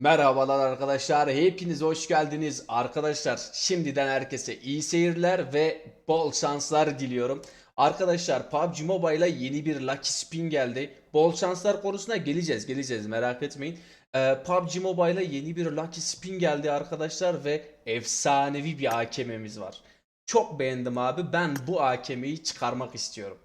Merhabalar arkadaşlar, hepiniz hoş geldiniz. Arkadaşlar şimdiden herkese iyi seyirler ve bol şanslar diliyorum. Arkadaşlar PUBG Mobile'a yeni bir Lucky Spin geldi. Bol şanslar konusuna geleceğiz, geleceğiz merak etmeyin. Ee, PUBG Mobile'a yeni bir Lucky Spin geldi arkadaşlar ve efsanevi bir AKM'miz var. Çok beğendim abi, ben bu AKM'yi çıkarmak istiyorum.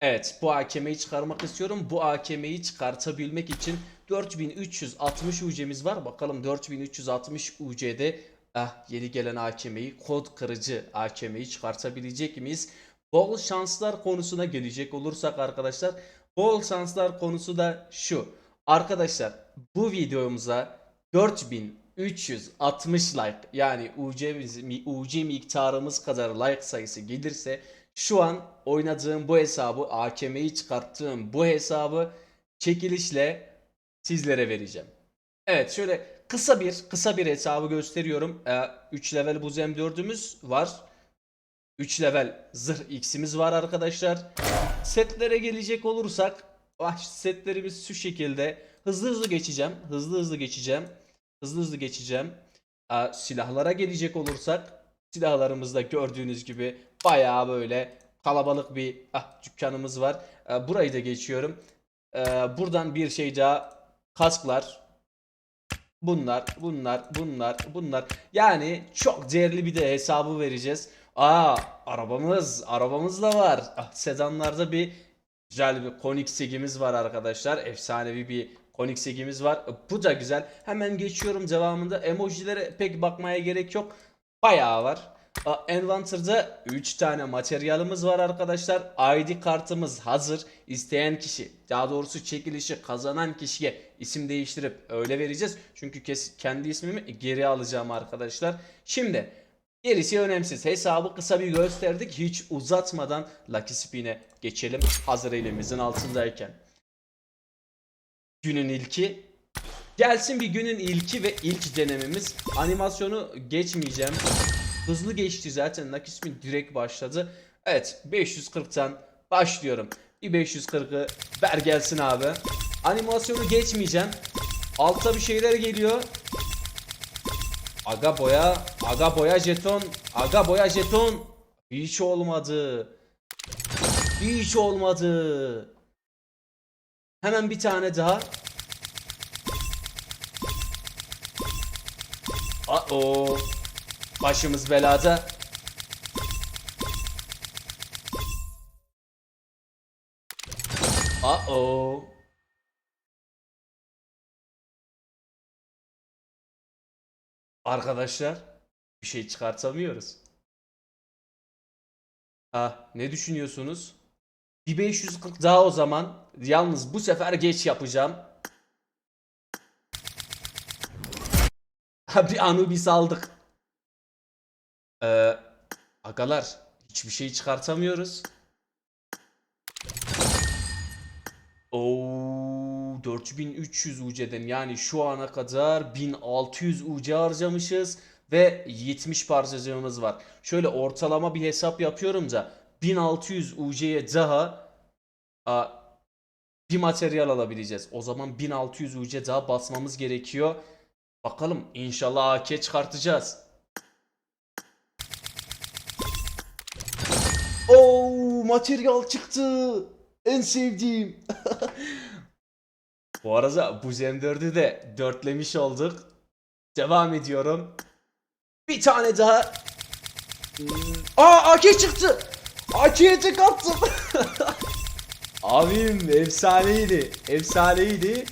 Evet bu AKM'yi çıkarmak istiyorum. Bu AKM'yi çıkartabilmek için 4360 UC'miz var. Bakalım 4360 UC'de ah, yeni gelen AKM'yi kod kırıcı AKM'yi çıkartabilecek miyiz? Bol şanslar konusuna gelecek olursak arkadaşlar bol şanslar konusu da şu. Arkadaşlar bu videomuza 4360 like yani UC, UC miktarımız kadar like sayısı gelirse şu an oynadığım bu hesabı AKM'yi çıkarttığım bu hesabı çekilişle sizlere vereceğim. Evet şöyle kısa bir kısa bir hesabı gösteriyorum. 3 level buz M4'ümüz var. 3 level zırh X'imiz var arkadaşlar. Setlere gelecek olursak ah, setlerimiz şu şekilde. Hızlı hızlı geçeceğim. Hızlı hızlı geçeceğim. Hızlı hızlı geçeceğim. Aa, silahlara gelecek olursak silahlarımızda gördüğünüz gibi bayağı böyle kalabalık bir ah, dükkanımız var. Ee, burayı da geçiyorum. Ee, buradan bir şey daha kasklar. Bunlar, bunlar, bunlar, bunlar. Yani çok değerli bir de hesabı vereceğiz. Aa, arabamız, arabamız da var. Ah, sedanlarda bir güzel bir Koenigsegg'imiz var arkadaşlar. Efsanevi bir Koenigsegg'imiz var. Bu da güzel. Hemen geçiyorum devamında. Emojilere pek bakmaya gerek yok. Bayağı var. Envanter'da 3 tane materyalimiz var arkadaşlar. ID kartımız hazır. İsteyen kişi, daha doğrusu çekilişi kazanan kişiye isim değiştirip öyle vereceğiz. Çünkü kendi ismimi geri alacağım arkadaşlar. Şimdi gerisi önemsiz. Hesabı kısa bir gösterdik. Hiç uzatmadan Lucky Spin'e geçelim. Hazır elimizin altındayken. Günün ilki Gelsin bir günün ilki ve ilk denememiz. Animasyonu geçmeyeceğim. Hızlı geçti zaten. Spin direkt başladı. Evet 540'tan başlıyorum. Bir 540'ı ver gelsin abi. Animasyonu geçmeyeceğim. Altta bir şeyler geliyor. Aga boya, aga boya jeton, aga boya jeton. Hiç olmadı. Hiç olmadı. Hemen bir tane daha. o Başımız belada. Uh-oh. Arkadaşlar bir şey çıkartamıyoruz. Ha, ne düşünüyorsunuz? Bir 540 daha o zaman. Yalnız bu sefer geç yapacağım. Ha bir Anubis aldık. Ee, agalar hiçbir şey çıkartamıyoruz. Oo 4300 UC'den yani şu ana kadar 1600 UC harcamışız ve 70 parçacığımız var. Şöyle ortalama bir hesap yapıyorum da 1600 UC'ye daha a, bir materyal alabileceğiz. O zaman 1600 UC daha basmamız gerekiyor. Bakalım inşallah AK çıkartacağız. Oo materyal çıktı. En sevdiğim. Bu arada bu M4'ü de dörtlemiş olduk. Devam ediyorum. Bir tane daha. Aa AK çıktı. AK'ye tek attım. Abim efsaneydi. Efsaneydi.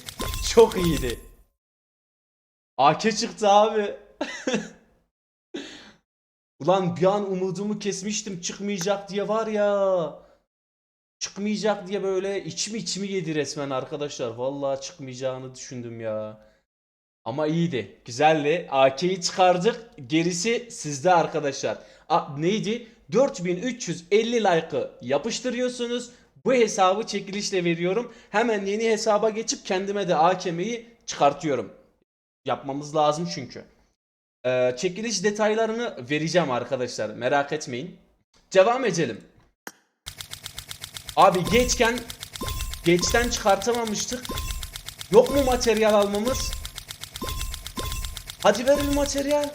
Çok iyiydi. AK çıktı abi. Ulan bir an umudumu kesmiştim çıkmayacak diye var ya. Çıkmayacak diye böyle içimi içimi yedi resmen arkadaşlar. Vallahi çıkmayacağını düşündüm ya. Ama iyiydi. Güzeldi. AK'yi çıkardık. Gerisi sizde arkadaşlar. A, neydi? 4350 like'ı yapıştırıyorsunuz. Bu hesabı çekilişle veriyorum. Hemen yeni hesaba geçip kendime de AKM'yi çıkartıyorum. Yapmamız lazım çünkü. Ee, çekiliş detaylarını vereceğim arkadaşlar. Merak etmeyin. Devam edelim. Abi geçken geçten çıkartamamıştık. Yok mu materyal almamız? Hadi ver materyal.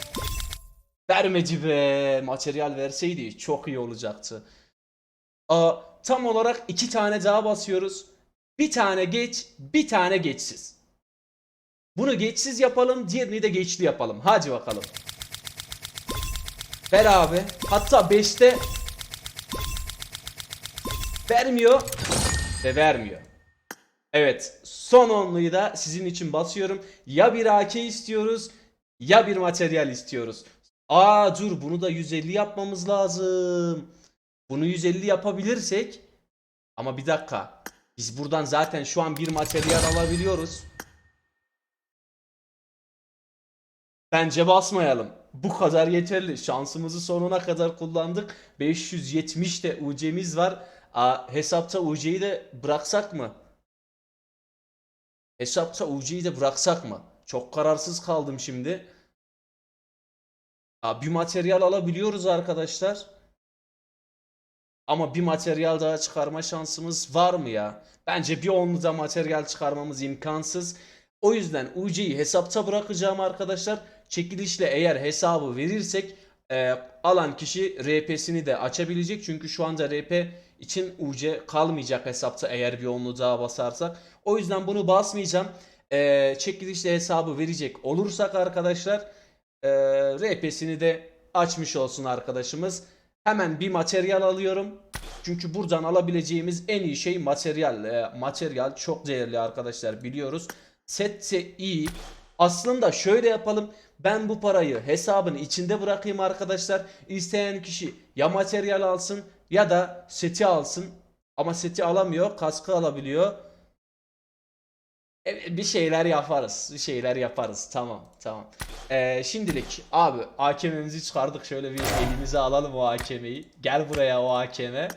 Vermedi be. Materyal verseydi çok iyi olacaktı. Aa, tam olarak iki tane daha basıyoruz. Bir tane geç, bir tane geçsiz. Bunu geçsiz yapalım, diğerini de geçli yapalım. Hadi bakalım. Ver abi. Hatta 5'te vermiyor ve vermiyor. Evet, son onluyu da sizin için basıyorum. Ya bir AK istiyoruz ya bir materyal istiyoruz. Aa dur bunu da 150 yapmamız lazım. Bunu 150 yapabilirsek ama bir dakika. Biz buradan zaten şu an bir materyal alabiliyoruz. Bence basmayalım. Bu kadar yeterli. Şansımızı sonuna kadar kullandık. 570 de UC'miz var. Aa, hesapta UC'yi de bıraksak mı? Hesapta UC'yi de bıraksak mı? Çok kararsız kaldım şimdi. Aa, bir materyal alabiliyoruz arkadaşlar. Ama bir materyal daha çıkarma şansımız var mı ya? Bence bir onlu da materyal çıkarmamız imkansız. O yüzden UC'yi hesapta bırakacağım arkadaşlar. Çekilişle eğer hesabı verirsek e, alan kişi RP'sini de açabilecek. Çünkü şu anda RP için UC kalmayacak hesapta eğer bir onlu daha basarsak. O yüzden bunu basmayacağım. E, çekilişle hesabı verecek olursak arkadaşlar e, RP'sini de açmış olsun arkadaşımız. Hemen bir materyal alıyorum. Çünkü buradan alabileceğimiz en iyi şey materyal. E, materyal çok değerli arkadaşlar biliyoruz. Setse iyi. Aslında şöyle yapalım. Ben bu parayı hesabın içinde bırakayım arkadaşlar. İsteyen kişi ya materyal alsın ya da seti alsın. Ama seti alamıyor, kaskı alabiliyor. Evet, bir şeyler yaparız. Bir şeyler yaparız. Tamam, tamam. Ee, şimdilik abi AKM'mizi çıkardık. Şöyle bir elimize alalım o AKM'yi. Gel buraya o AKM.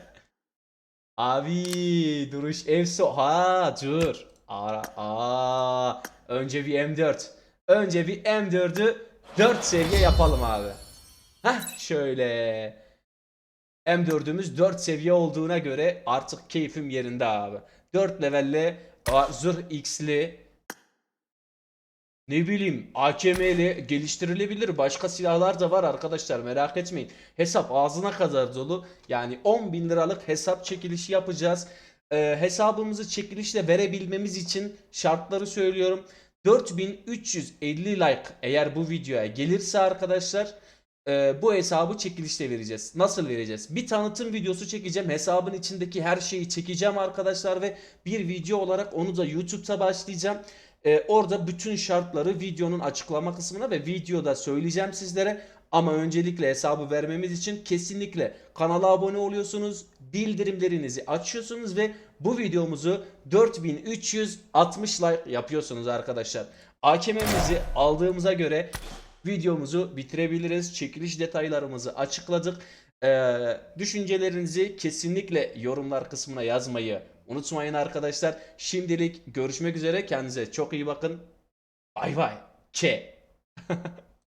Abi duruş efso. Ha dur. Ara, aa, önce bir M4. Önce bir M4'ü 4 seviye yapalım abi. Heh şöyle. M4'ümüz 4 seviye olduğuna göre artık keyfim yerinde abi. 4 levelle a, zırh X'li ne bileyim AKM'li geliştirilebilir başka silahlar da var arkadaşlar merak etmeyin. Hesap ağzına kadar dolu. Yani 10 bin liralık hesap çekilişi yapacağız. Ee, hesabımızı çekilişle verebilmemiz için şartları söylüyorum. 4350 like eğer bu videoya gelirse arkadaşlar e, bu hesabı çekilişle vereceğiz. Nasıl vereceğiz? Bir tanıtım videosu çekeceğim. Hesabın içindeki her şeyi çekeceğim arkadaşlar ve bir video olarak onu da YouTube'da başlayacağım. E, orada bütün şartları videonun açıklama kısmına ve videoda söyleyeceğim sizlere. Ama öncelikle hesabı vermemiz için kesinlikle kanala abone oluyorsunuz, bildirimlerinizi açıyorsunuz ve bu videomuzu 4360 like yapıyorsunuz arkadaşlar. AKM'mizi aldığımıza göre videomuzu bitirebiliriz. Çekiliş detaylarımızı açıkladık. Ee, düşüncelerinizi kesinlikle yorumlar kısmına yazmayı unutmayın arkadaşlar. Şimdilik görüşmek üzere. Kendinize çok iyi bakın. Bay bay. Ke.